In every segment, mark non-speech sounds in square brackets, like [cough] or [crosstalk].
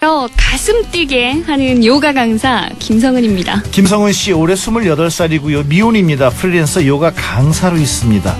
어, 가슴 뛰게 하는 요가 강사 김성은입니다. 김성은 씨 올해 28살이고요. 미혼입니다. 프리랜서 요가 강사로 있습니다.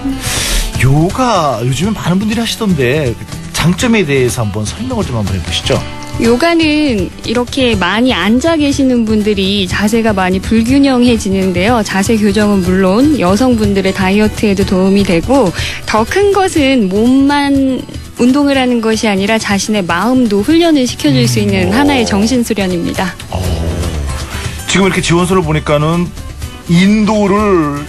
요가 요즘에 많은 분들이 하시던데 장점에 대해서 한번 설명을 좀 한번 해보시죠. 요가는 이렇게 많이 앉아 계시는 분들이 자세가 많이 불균형해지는데요. 자세 교정은 물론 여성분들의 다이어트에도 도움이 되고 더 큰 것은 몸만 운동을 하는 것이 아니라 자신의 마음도 훈련을 시켜줄 수 있는 하나의 정신 수련입니다. 지금 이렇게 지원서를 보니까는 인도를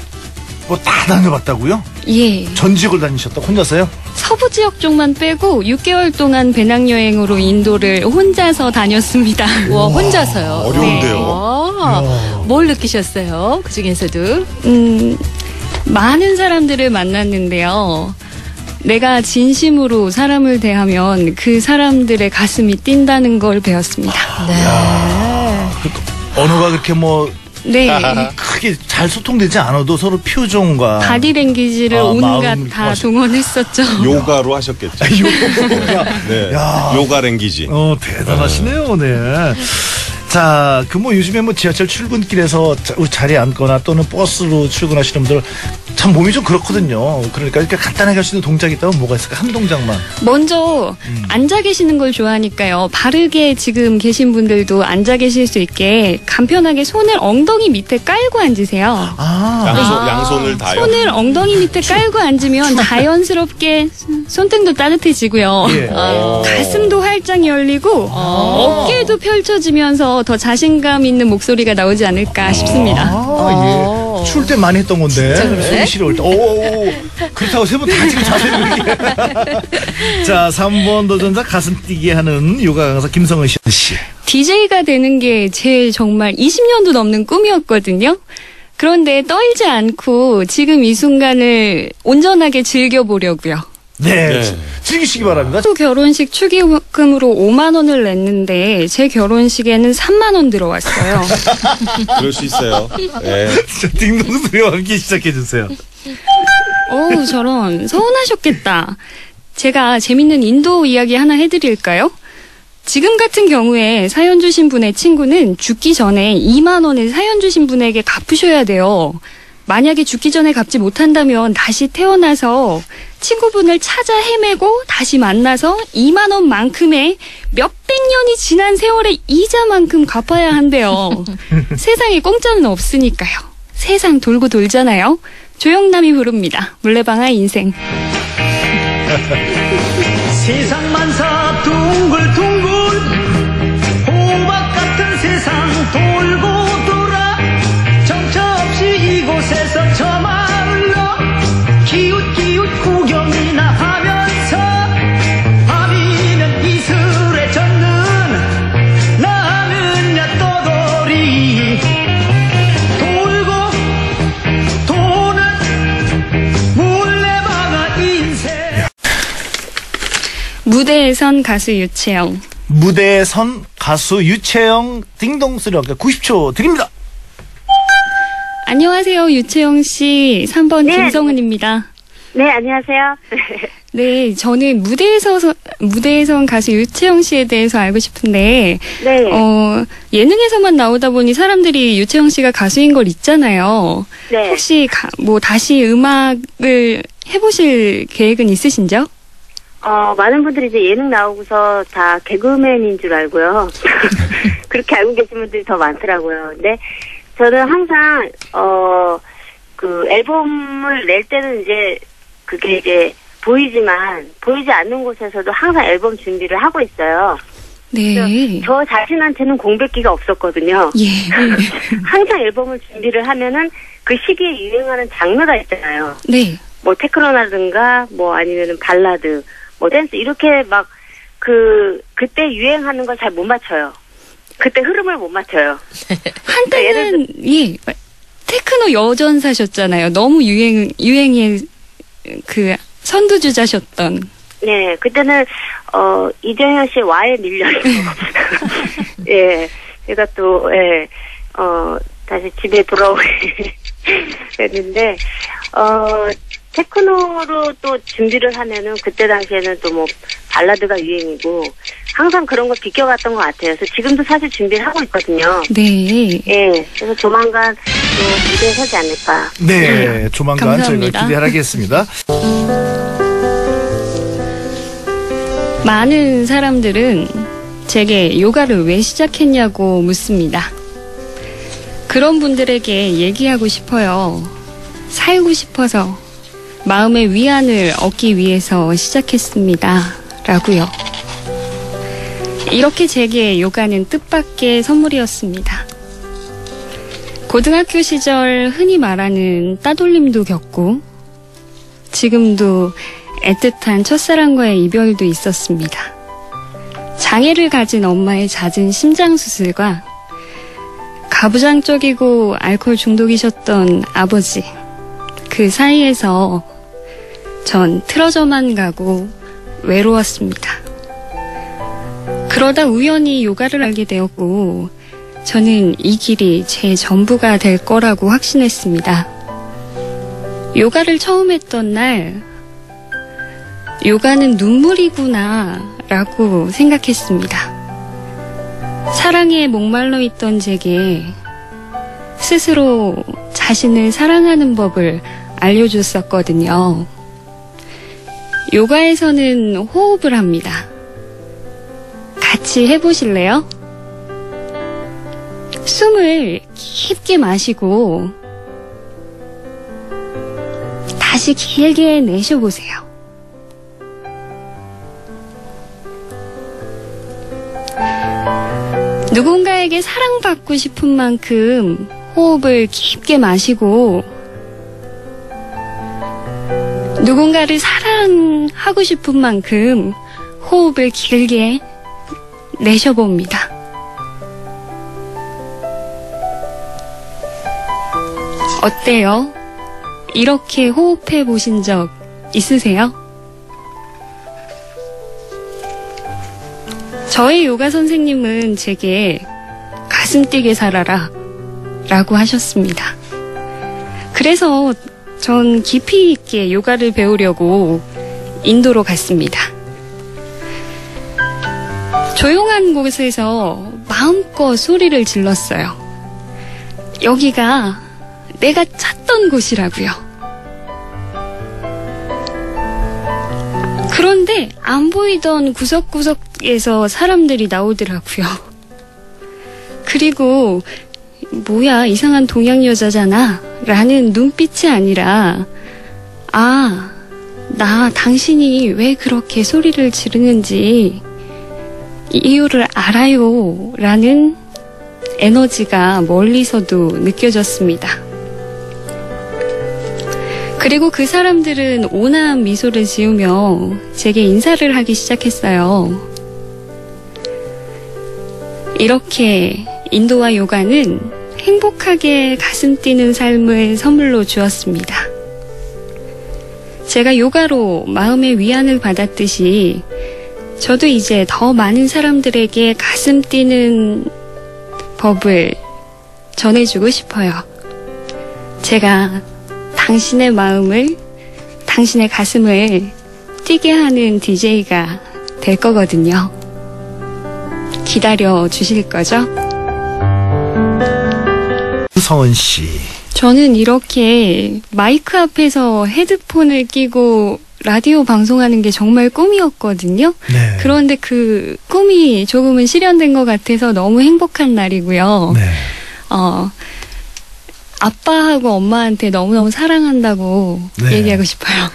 뭐 다 다녀봤다고요? 예. 전 지역을 다니셨다 혼자서요? 서부 지역 쪽만 빼고 6개월 동안 배낭여행으로 인도를 혼자서 다녔습니다. [laughs] 와, 혼자서요. 어려운데요. 아, 뭘 느끼셨어요? 그 중에서도? 음, 많은 사람들을 만났는데요. 내가 진심으로 사람을 대하면 그 사람들의 가슴이 뛴다는 걸 배웠습니다. 네. 언어가 그렇게 뭐 네. 크게 잘 소통되지 않아도 서로 표정과 바디 랭귀지를 아, 온갖 다 하시- 동원했었죠. [laughs] 요가로 하셨겠죠. 요가 [laughs] 네. 야. 요가 랭귀지. 어 대단하시네요, 네. 자, 그 뭐 요즘에 뭐 지하철 출근길에서 자- 자리에 앉거나 또는 버스로 출근하시는 분들 참 몸이 좀 그렇거든요. 그러니까 이렇게 간단하게 할 수 있는 동작이 있다면 뭐가 있을까? 한 동작만. 먼저 음. 앉아 계시는 걸 좋아하니까요. 바르게 지금 계신 분들도 앉아 계실 수 있게 간편하게 손을 엉덩이 밑에 깔고 앉으세요. 아, 양손, 아, 양손을 다요. 손을 엉덩이 밑에 깔고 앉으면 자연스럽게 손등도 따뜻해지고요. 예. 어. 가슴도 활짝 열리고 어깨도 펼쳐지면서 더 자신감 있는 목소리가 나오지 않을까 싶습니다. 아, 어. 예. 추울 때 많이 했던 건데. 숨이 시려울 때. 오, 오, 오. 그렇다고 세 분 다 지금 자세를 이렇게. [laughs] 자, 3번 도전자 가슴 뛰게 하는 요가 강사 김성은 씨. DJ가 되는 게 제 정말 20년도 넘는 꿈이었거든요. 그런데 떨지 않고 지금 이 순간을 온전하게 즐겨보려고요. 네. 네. 즐기시기 바랍니다. 또 결혼식 축의금으로 5만 원을 냈는데 제 결혼식에는 3만 원 들어왔어요. [laughs] 그럴 수 있어요. 네. 자, 딩동 소리와 함께 시작해 주세요. 어우, 저런. 서운하셨겠다. 제가 재밌는 인도 이야기 하나 해드릴까요? 지금 같은 경우에 사연 주신 분의 친구는 죽기 전에 2만 원을 사연 주신 분에게 갚으셔야 돼요. 만약에 죽기 전에 갚지 못한다면 다시 태어나서 친구분을 찾아 헤매고 다시 만나서 2만 원만큼의 몇백 년이 지난 세월의 이자만큼 갚아야 한대요. [laughs] 세상에 공짜는 없으니까요. 세상 돌고 돌잖아요. 조영남이 부릅니다. 물레방아 인생. [laughs] 세상 만사 무대에 선 가수 유채영. 무대에 선 가수 유채영 딩동 소리와 함께 90초 드립니다. 안녕하세요, 유채영 씨. 3번 네. 김성은입니다. 네, 안녕하세요. [laughs] 네, 저는 무대에서 서- 무대에 선 가수 유채영 씨에 대해서 알고 싶은데 네, 어, 예능에서만 나오다 보니 사람들이 유채영 씨가 가수인 걸 있잖아요. 네. 혹시 가- 뭐 다시 음악을 해 보실 계획은 있으신죠? 어, 많은 분들이 이제 예능 나오고서 다 개그맨인 줄 알고요. [laughs] 그렇게 알고 계신 분들이 더 많더라고요. 근데 저는 항상, 어, 그 앨범을 낼 때는 이제 그게 이제 보이지만 보이지 않는 곳에서도 항상 앨범 준비를 하고 있어요. 네. 저 자신한테는 공백기가 없었거든요. 예. [laughs] 항상 앨범을 준비를 하면은 그 시기에 유행하는 장르가 있잖아요. 네. 뭐 테크노라든가 뭐 아니면은 발라드, 뭐 댄스 이렇게 막 그 그때 유행하는 걸 잘 못 맞춰요. 그때 흐름을 못 맞춰요. [laughs] 한때는 예 테크노 여전사셨잖아요. 너무 유행 유행의 그 선두주자셨던. 네, 그때는 어 이정현 씨의 와에 밀려서 [laughs] 예, 제가 또 예, 어 다시 집에 돌아오게 [laughs] 됐는데 어 테크노로 또 준비를 하면은 그때 당시에는 또 뭐 발라드가 유행이고 항상 그런 거 비껴갔던 것 같아요. 그래서 지금도 사실 준비를 하고 있거든요. 네. 예, 그래서 조만간 또 무대에 서지 않을까. 네, 조만간 감사합니다. 저희가 기대하겠습니다. 많은 사람들은 제게 요가를 왜 시작했냐고 묻습니다. 그런 분들에게 얘기하고 싶어요. 살고 싶어서 마음의 위안을 얻기 위해서 시작했습니다. 라고요. 이렇게 제게 요가는 뜻밖의 선물이었습니다. 고등학교 시절 흔히 말하는 따돌림도 겪고 지금도 애틋한 첫사랑과의 이별도 있었습니다. 장애를 가진 엄마의 잦은 심장 수술과 가부장적이고 알코올 중독이셨던 아버지. 그 사이에서 전 틀어져만 가고 외로웠습니다. 그러다 우연히 요가를 알게 되었고, 저는 이 길이 제 전부가 될 거라고 확신했습니다. 요가를 처음 했던 날, 요가는 눈물이구나, 라고 생각했습니다. 사랑에 목말라 있던 제게 스스로 자신을 사랑하는 법을 알려줬었거든요. 요가에서는 호흡을 합니다. 같이 해보실래요? 숨을 깊게 마시고 다시 길게 내쉬어보세요. 누군가에게 사랑받고 싶은 만큼 호흡을 깊게 마시고 누군가를 사랑하고 싶은 만큼 호흡을 길게 내셔봅니다. 어때요? 이렇게 호흡해 보신 적 있으세요? 저의 요가 선생님은 제게 가슴 뛰게 살아라 라고 하셨습니다. 그래서 전 깊이 있게 요가를 배우려고 인도로 갔습니다. 조용한 곳에서 마음껏 소리를 질렀어요. 여기가 내가 찾던 곳이라고요. 그런데 안 보이던 구석구석에서 사람들이 나오더라고요. 그리고 뭐야 이상한 동양 여자잖아 라는 눈빛이 아니라 아 나 당신이 왜 그렇게 소리를 지르는지 이유를 알아요 라는 에너지가 멀리서도 느껴졌습니다. 그리고 그 사람들은 온화한 미소를 지으며 제게 인사를 하기 시작했어요. 이렇게 인도와 요가는 행복하게 가슴 뛰는 삶을 선물로 주었습니다. 제가 요가로 마음의 위안을 받았듯이 저도 이제 더 많은 사람들에게 가슴 뛰는 법을 전해주고 싶어요. 제가 당신의 마음을, 당신의 가슴을 뛰게 하는 DJ가 될 거거든요. 기다려 주실 거죠? 서은 씨. 저는 이렇게 마이크 앞에서 헤드폰을 끼고 라디오 방송하는 게 정말 꿈이었거든요. 네. 그런데 그 꿈이 조금은 실현된 것 같아서 너무 행복한 날이고요. 네. 어, 아빠하고 엄마한테 너무너무 사랑한다고 네. 얘기하고 싶어요.